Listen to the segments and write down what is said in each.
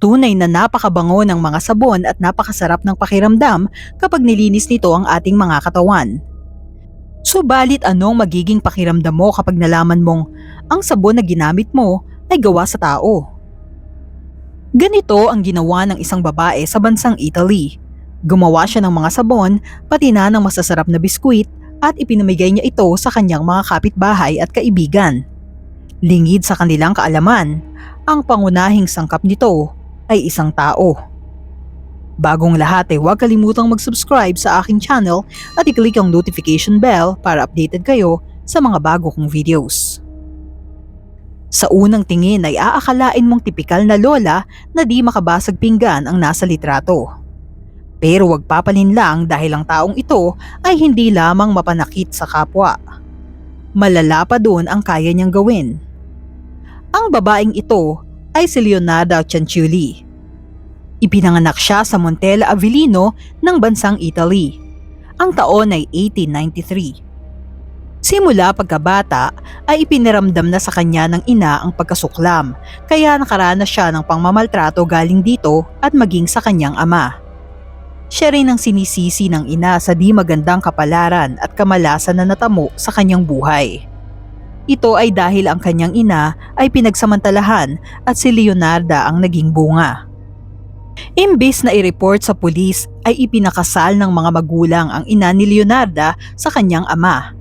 Tunay na napakabango ng mga sabon at napakasarap ng pakiramdam kapag nilinis nito ang ating mga katawan. Subalit anong magiging pakiramdam mo kapag nalaman mong ang sabon na ginamit mo ay gawa sa tao? Ganito ang ginawa ng isang babae sa bansang Italy. Gumawa siya ng mga sabon pati na ng masasarap na biskwit at ipinamigay niya ito sa kanyang mga kapitbahay at kaibigan. Lingid sa kanilang kaalaman, ang pangunahing sangkap nito ay isang tao. Bagong lahat ay huwag kalimutang mag-subscribe sa aking channel at i-click ang notification bell para updated kayo sa mga bago kong videos. Sa unang tingin ay aakalain mong tipikal na lola na di makabasag pinggan ang nasa litrato. Pero wag papalin lang dahil ang taong ito ay hindi lamang mapanakit sa kapwa. Malala pa doon ang kaya niyang gawin. Ang babaeng ito ay si Leonardo Cianciulli. Ipinanganak siya sa Montella Avellino ng bansang Italy. Ang taon ay 1893. Simula pagkabata ay ipiniramdam na sa kanya ng ina ang pagkasuklam kaya nakaranas siya ng pangmamaltrato galing dito at maging sa kanyang ama. Siya rin ang sinisisi ng ina sa di magandang kapalaran at kamalasan na natamo sa kanyang buhay. Ito ay dahil ang kanyang ina ay pinagsamantalahan at si Leonarda ang naging bunga. Imbis na i-report sa pulis ay ipinakasal ng mga magulang ang ina ni Leonarda sa kanyang ama.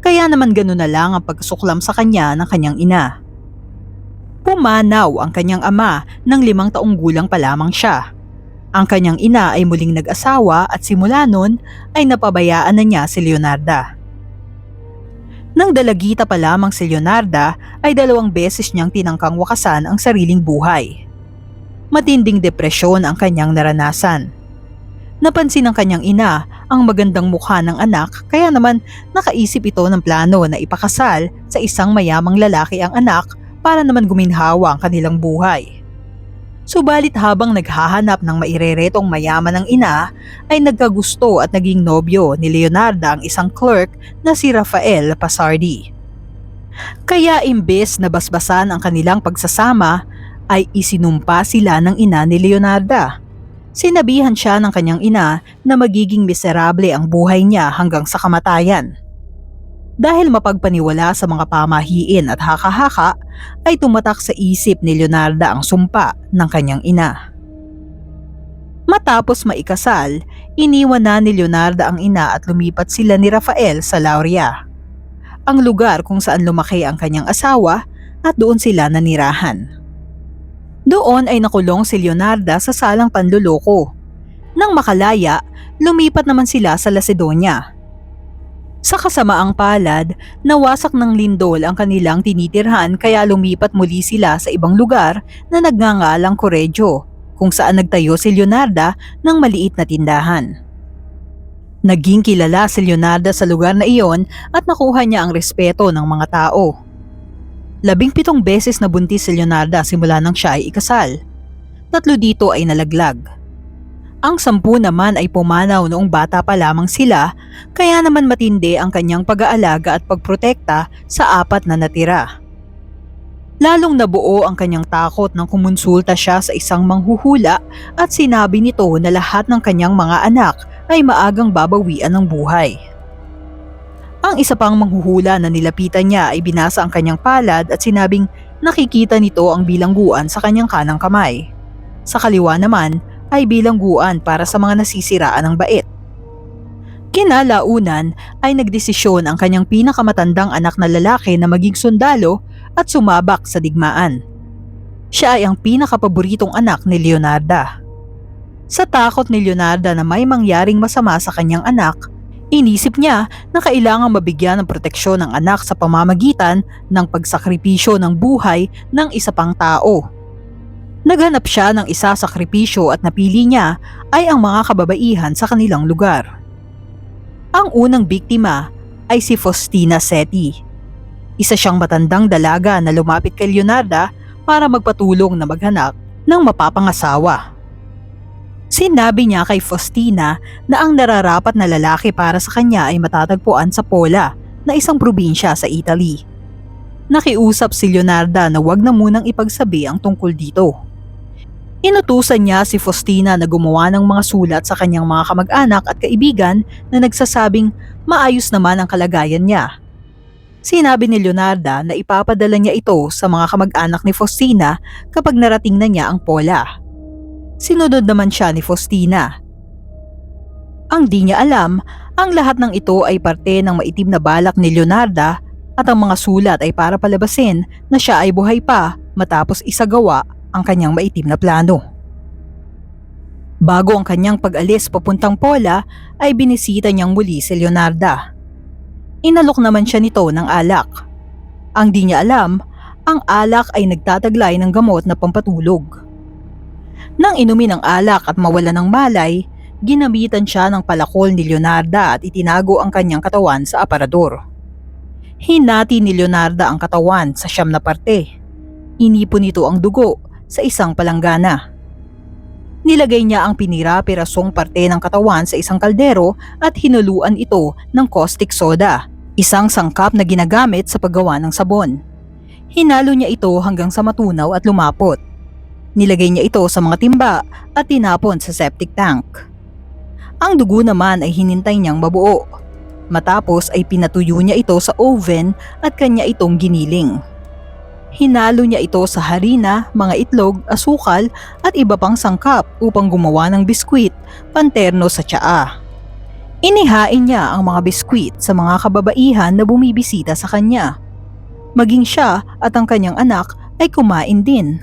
Kaya naman gano'n na lang ang pagkasuklam sa kanya ng kanyang ina. Pumanaw ang kanyang ama ng limang taong gulang pa lamang siya. Ang kanyang ina ay muling nag-asawa at simula nun ay napabayaan na niya si Leonarda. Nang dalagita pa lamang si Leonarda ay dalawang beses niyang tinangkang wakasan ang sariling buhay. Matinding depresyon ang kanyang naranasan. Napansin ng kanyang ina ang magandang mukha ng anak kaya naman nakaisip ito ng plano na ipakasal sa isang mayamang lalaki ang anak para naman guminhawa ang kanilang buhay. Subalit habang naghahanap ng maireretong mayaman ng ina, ay nagkagusto at naging nobyo ni Leonarda ang isang clerk na si Rafael Pasardi. Kaya imbes na basbasan ang kanilang pagsasama, ay isinumpa sila ng ina ni Leonarda. Sinabihan siya ng kanyang ina na magiging miserable ang buhay niya hanggang sa kamatayan. Dahil mapagpaniwala sa mga pamahiin at haka-haka, ay tumatak sa isip ni Leonarda ang sumpa ng kanyang ina. Matapos maikasal, iniwan na ni Leonarda ang ina at lumipat sila ni Rafael sa Lauria. Ang lugar kung saan lumaki ang kanyang asawa at doon sila nanirahan. Doon ay nakulong si Leonarda sa salang panluloko. Nang makalaya, lumipat naman sila sa Lacedonia. Sa kasamaang palad, nawasak ng lindol ang kanilang tinitirhan kaya lumipat muli sila sa ibang lugar na nagngangalang Correggio, kung saan nagtayo si Leonarda ng maliit na tindahan. Naging kilala si Leonarda sa lugar na iyon at nakuha niya ang respeto ng mga tao. Labing pitong beses na buntis si Leonarda simula nang siya ay ikasal. Tatlo dito ay nalaglag. Ang sampu naman ay pumanaw noong bata pa lamang sila kaya naman matindi ang kanyang pag-aalaga at pagprotekta sa apat na natira. Lalong nabuo ang kanyang takot nang kumonsulta siya sa isang manghuhula at sinabi nito na lahat ng kanyang mga anak ay maagang babawian ng buhay. Ang isa pang manghuhula na nilapitan niya ay binasa ang kanyang palad at sinabing nakikita nito ang bilangguan sa kanyang kanang kamay. Sa kaliwa naman ay bilangguan para sa mga nasisiraan ng bait. Kinalaunan ay nagdesisyon ang kanyang pinakamatandang anak na lalaki na maging sundalo at sumabak sa digmaan. Siya ay ang pinakapaboritong anak ni Leonarda. Sa takot ni Leonarda na may mangyaring masama sa kanyang anak, inisip niya na kailangang mabigyan ng proteksyon ng anak sa pamamagitan ng pagsakripisyo ng buhay ng isa pang tao. Naghanap siya ng isa sakripisyo at napili niya ay ang mga kababaihan sa kanilang lugar. Ang unang biktima ay si Faustina Seti. Isa siyang matandang dalaga na lumapit kay Leonarda para magpatulong na maghanap ng mapapangasawa. Sinabi niya kay Faustina na ang nararapat na lalaki para sa kanya ay matatagpuan sa Pola na isang probinsya sa Italy. Nakiusap si Leonarda na wag na munang ipagsabi ang tungkol dito. Inutusan niya si Faustina na gumawa ng mga sulat sa kanyang mga kamag-anak at kaibigan na nagsasabing maayos naman ang kalagayan niya. Sinabi ni Leonarda na ipapadala niya ito sa mga kamag-anak ni Faustina kapag narating na niya ang Pola. Sinunod naman siya ni Faustina. Ang di niya alam, ang lahat ng ito ay parte ng maitim na balak ni Leonarda at ang mga sulat ay para palabasin na siya ay buhay pa matapos isagawa ang kanyang maitim na plano. Bago ang kanyang pag-alis papuntang Pola ay binisita niyang muli si Leonarda. Inalok naman siya nito ng alak. Ang di niya alam, ang alak ay nagtataglay ng gamot na pampatulog. Nang inumin ang alak at mawala ng malay, ginamitan siya ng palakol ni Leonarda at itinago ang kanyang katawan sa aparador. Hinati ni Leonarda ang katawan sa siyam na parte. Inipon nito ang dugo sa isang palanggana. Nilagay niya ang pinira-pirasong parte ng katawan sa isang kaldero at hinuluan ito ng caustic soda, isang sangkap na ginagamit sa paggawa ng sabon. Hinalo niya ito hanggang sa matunaw at lumapot. Nilagay niya ito sa mga timba at tinapon sa septic tank. Ang dugo naman ay hinintay niyang mabuo. Matapos ay pinatuyo niya ito sa oven at kanya itong giniling. Hinalo niya ito sa harina, mga itlog, asukal at iba pang sangkap upang gumawa ng biskwit, panterno sa tsaa. Inihain niya ang mga biskwit sa mga kababaihan na bumibisita sa kanya. Maging siya at ang kanyang anak ay kumain din.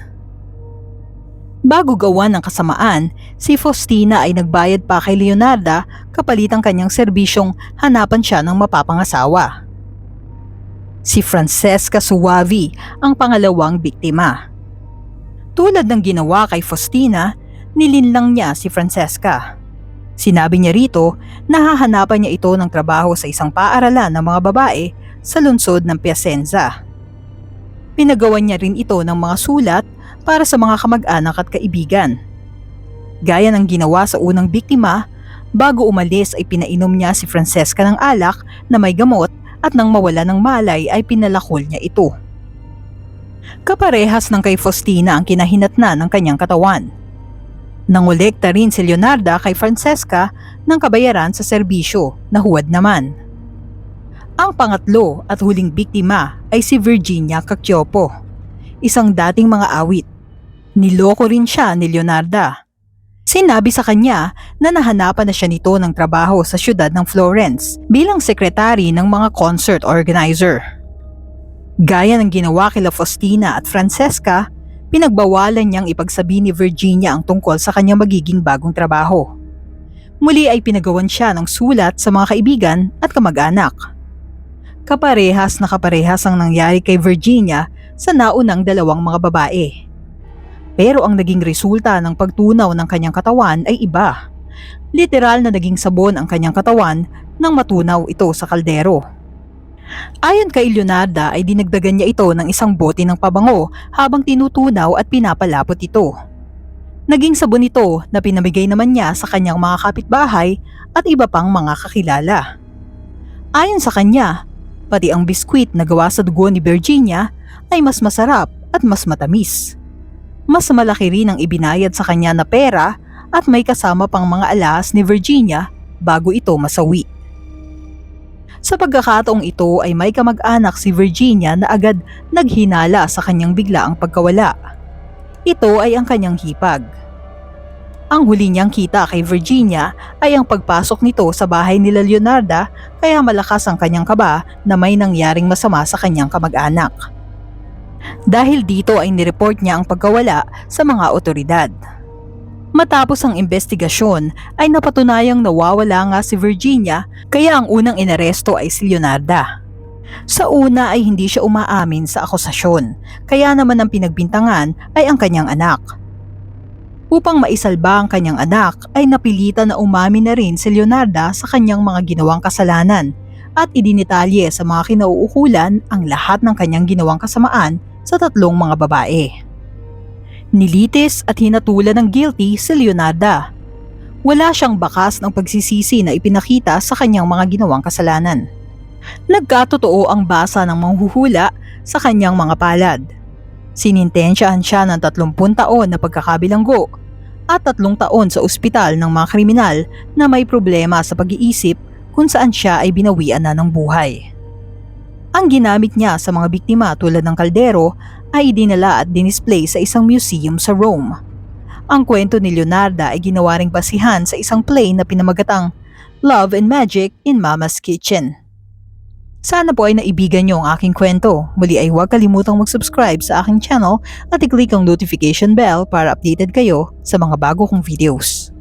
Bago gawa ng kasamaan, si Faustina ay nagbayad pa kay Leonarda kapalit ang kanyang serbisyong hanapan siya ng mapapangasawa. Si Francesca Suavi ang pangalawang biktima. Tulad ng ginawa kay Faustina, nilinlang niya si Francesca. Sinabi niya rito na hahanapan niya ito ng trabaho sa isang paaralan ng mga babae sa lungsod ng Piacenza. Pinagawan niya rin ito ng mga sulat para sa mga kamag-anak at kaibigan. Gaya ng ginawa sa unang biktima, bago umalis ay pinainom niya si Francesca ng alak na may gamot at nang mawala ng malay ay pinalakol niya ito. Kaparehas ng kay Faustina ang kinahinatna ng kanyang katawan. Nangolekta rin si Leonarda kay Francesca ng kabayaran sa serbisyo na huwad naman. Ang pangatlo at huling biktima ay si Virginia Cacchiopo, isang dating mga awit. Niloko rin siya ni Leonarda. Sinabi sa kanya na nahanapan na siya nito ng trabaho sa siyudad ng Florence bilang sekretary ng mga concert organizer. Gaya ng ginawa kila Faustina at Francesca, pinagbawalan niyang ipagsabi ni Virginia ang tungkol sa kanyang magiging bagong trabaho. Muli ay pinagawan siya ng sulat sa mga kaibigan at kamag-anak. Kaparehas na kaparehas ang nangyari kay Virginia sa naunang dalawang mga babae. Pero ang naging resulta ng pagtunaw ng kanyang katawan ay iba. Literal na naging sabon ang kanyang katawan nang matunaw ito sa kaldero. Ayon kay Leonarda ay dinagdagan niya ito ng isang bote ng pabango habang tinutunaw at pinapalapot ito. Naging sabon ito na pinamigay naman niya sa kanyang mga kapitbahay at iba pang mga kakilala. Ayon sa kanya, pati ang biskwit na gawa sa dugo ni Virginia ay mas masarap at mas matamis. Mas malaki rin ang ibinayad sa kanya na pera at may kasama pang mga alas ni Virginia bago ito masawi. Sa pagkakataong ito ay may kamag-anak si Virginia na agad naghinala sa kanyang biglaang pagkawala. Ito ay ang kanyang hipag. Ang huli niyang kita kay Virginia ay ang pagpasok nito sa bahay nila Leonarda kaya malakas ang kanyang kaba na may nangyaring masama sa kanyang kamag-anak. Dahil dito ay nireport niya ang pagkawala sa mga otoridad. Matapos ang investigasyon ay napatunayang nawawala nga si Virginia kaya ang unang inaresto ay si Leonarda. Sa una ay hindi siya umaamin sa akusasyon kaya naman ang pinagbintangan ay ang kanyang anak. Upang maisalba ang kanyang anak ay napilitan na umamin na rin si Leonarda sa kanyang mga ginawang kasalanan at idinitalye sa mga kinauukulan ang lahat ng kanyang ginawang kasamaan sa tatlong mga babae. Nilitis at hinatulan ng guilty si Leonarda. Wala siyang bakas ng pagsisisi na ipinakita sa kanyang mga ginawang kasalanan. Nagkatotoo ang basa ng manghuhula sa kanyang mga palad. Sinintensyahan siya ng 30 taon na pagkakabilanggo at tatlong taon sa ospital ng mga kriminal na may problema sa pag-iisip kung saan siya ay binawian na ng buhay. Ang ginamit niya sa mga biktima tulad ng kaldero ay idinala at dinisplay sa isang museum sa Rome. Ang kwento ni Leonarda ay ginawa ring basihan sa isang play na pinamagatang Love and Magic in Mama's Kitchen. Sana po ay naibigan niyo ang aking kwento. Muli ay huwag kalimutang mag-subscribe sa aking channel at i-click ang notification bell para updated kayo sa mga bago kong videos.